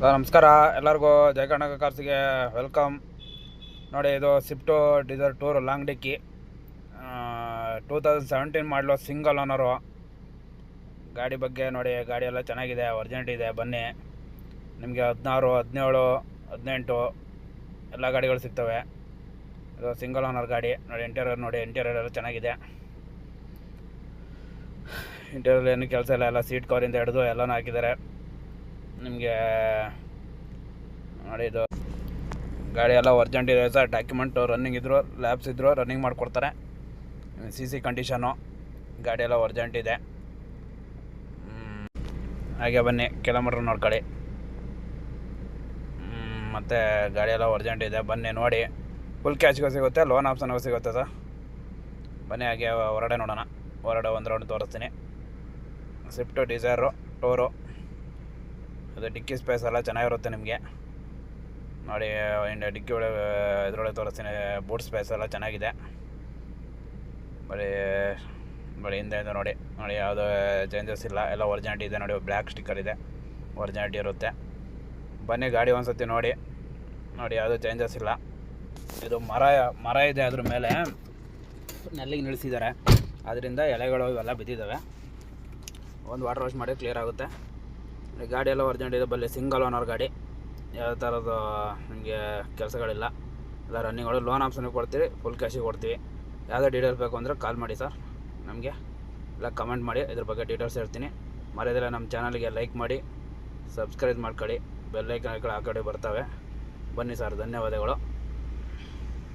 ನಮಸ್ಕಾರ. ಎಲ್ಲರಿಗೂ ಜಯಕರ್ನಾಟಕ ಕಾರ್ಸಿಗೆ ವೆಲ್ಕಮ್. ನೋಡಿ, ಇದು Swift Dzire Tour long dicky two thousand seventeen ಮಾಡಲು ಸಿಂಗಲ್ ಓನರು ಗಾಡಿ ಬಗ್ಗೆ ನೋಡಿ, ಗಾಡಿ ಎಲ್ಲ ಚೆನ್ನಾಗಿದೆ ಒರ್ಜಿನಿಟಿ ಇದೆ, ಬನ್ನಿ. ನಿಮಗೆ ಹದಿನಾರು, ಹದಿನೇಳು, ಹದಿನೆಂಟು ಎಲ್ಲ ಗಾಡಿಗಳು ಸಿಗ್ತವೆ. ಇದು ಸಿಂಗಲ್ ಓನರ್ ಗಾಡಿ. ನೋಡಿ ಇಂಟೀರಿಯರ್ ನೋಡಿ ಇಂಟೀರಿಯರ್ ಎಲ್ಲ ಚೆನ್ನಾಗಿದೆ. ಇಂಟೀರಿಯರ್ ಏನು ಕೆಲಸ ಇಲ್ಲ, ಎಲ್ಲ ಸೀಟ್ ಕವರಿಂದ ಹಿಡಿದು ಎಲ್ಲನೂ ಹಾಕಿದ್ದಾರೆ. ನಿಮಗೆ ಮಾಡಿದ್ದು. ಗಾಡಿ ಎಲ್ಲ ಅರ್ಜೆಂಟ್ ಇದೆ ಸರ್. ಡಾಕ್ಯುಮೆಂಟು ರನ್ನಿಂಗ್ ಇದ್ದರು ಲ್ಯಾಬ್ಸ್ ಇದ್ದರು ರನ್ನಿಂಗ್ ಮಾಡಿಕೊಡ್ತಾರೆ. ಸಿ ಸಿ ಕಂಡೀಷನು ಗಾಡಿ ಎಲ್ಲ ಅರ್ಜೆಂಟ್ ಇದೆ. ಹಾಗೆ ಬನ್ನಿ ಕಿಲೋಮೀಟ್ರ್ ನೋಡ್ಕೊಳ್ಳಿ. ಮತ್ತು ಗಾಡಿ ಎಲ್ಲ ಅರ್ಜೆಂಟ್ ಇದೆ. ಬನ್ನಿ, ನೋಡಿ. ಫುಲ್ ಕ್ಯಾಶ್ಗೂ ಸಿಗುತ್ತೆ ಲೋನ್ ಆಪ್ಷನ್ಗೂ ಸಿಗುತ್ತೆ ಸರ್. ಬನ್ನಿ, ಹಾಗೆ ಹೊರಡೆ ನೋಡೋಣ. ಹೊರಡೆ ಒಂದು ರೌಂಡ್ ತೋರಿಸ್ತೀನಿ. ಸ್ವಿಫ್ಟು ಡಿಸೈರು ಟೂರು ಅದು ಡಿಕ್ಕಿ ಸ್ಪೇಸ್ ಎಲ್ಲ ಚೆನ್ನಾಗಿರುತ್ತೆ ನಿಮಗೆ. ನೋಡಿ ಇಂಡ ಡಿಕ್ಕಿ ಒಳಗೆ, ಇದರೊಳಗೆ ತೋರಿಸ್ತೀನಿ, ಬೂಟ್ ಸ್ಪೇಸ್ ಎಲ್ಲ ಚೆನ್ನಾಗಿದೆ. ಬರೀ ಬರೀ ಹಿಂದೆ ಇದೆ ನೋಡಿ. ನೋಡಿ, ಯಾವುದೇ ಚೇಂಜಸ್ ಇಲ್ಲ. ಎಲ್ಲ ಒರಿಜಿನಾಲಿಟಿ ಇದೆ ನೋಡಿ, ಬ್ಲ್ಯಾಕ್ ಸ್ಟಿಕ್ಕರ್ ಇದೆ. ಒರಿಜಿನಾಲಿಟಿ ಇರುತ್ತೆ. ಬನ್ನಿ ಗಾಡಿ ಒಂದು ಸತಿ ನೋಡಿ. ನೋಡಿ, ಯಾವುದೂ ಚೇಂಜಸ್ ಇಲ್ಲ. ಇದು ಮರ ಮರ ಇದೆ ಅದ್ರ ಮೇಲೆ. ನೆಲ್ಲಿಗೆ ನಿಲ್ಲಿಸಿದ್ದಾರೆ. ಅದರಿಂದ ಎಲೆಗಳು ಇವೆಲ್ಲ ಬಿದ್ದಿದ್ದಾವೆ. ಒಂದು ವಾಟರ್ ವಾಶ್ ಮಾಡಿ ಕ್ಲಿಯರ್ ಆಗುತ್ತೆ. ಗಾಡಿ ಎಲ್ಲ ಅರ್ಜೆಂಟ್ ಇದೆ ಬಲ್ಲಿ ಸಿಂಗಲ್ ಓನರ್ ಗಾಡಿ. ಯಾವ ಥರದ್ದು ನಿಮಗೆ ಕೆಲಸಗಳಿಲ್ಲ. ಎಲ್ಲ ರನ್ನಿಂಗ್ ಒಳಗೆ ಲೋನ್ ಆಪ್ಷನ್ಗೆ ಕೊಡ್ತೀವಿ. ಫುಲ್ ಕ್ಯಾಶಿಗೆ ಕೊಡ್ತೀವಿ. ಯಾವುದೇ ಡೀಟೇಲ್ಸ್ ಬೇಕು ಅಂದರೆ ಕಾಲ್ ಮಾಡಿ ಸರ್ ನಮಗೆ ಎಲ್ಲ ಕಮೆಂಟ್ ಮಾಡಿ. ಇದ್ರ ಬಗ್ಗೆ ಡೀಟೇಲ್ಸ್ ಹೇಳ್ತೀನಿ. ಮರೆಯದಲ್ಲ ನಮ್ಮ ಚಾನಲ್ಗೆ ಲೈಕ್ ಮಾಡಿ. ಸಬ್ಸ್ಕ್ರೈಬ್ ಮಾಡ್ಕೊಳ್ಳಿ. ಬೆಲ್ಲೈಕನ್ ಆ ಕಡೆ ಬರ್ತವೆ. ಬನ್ನಿ ಸರ್ ಧನ್ಯವಾದಗಳು.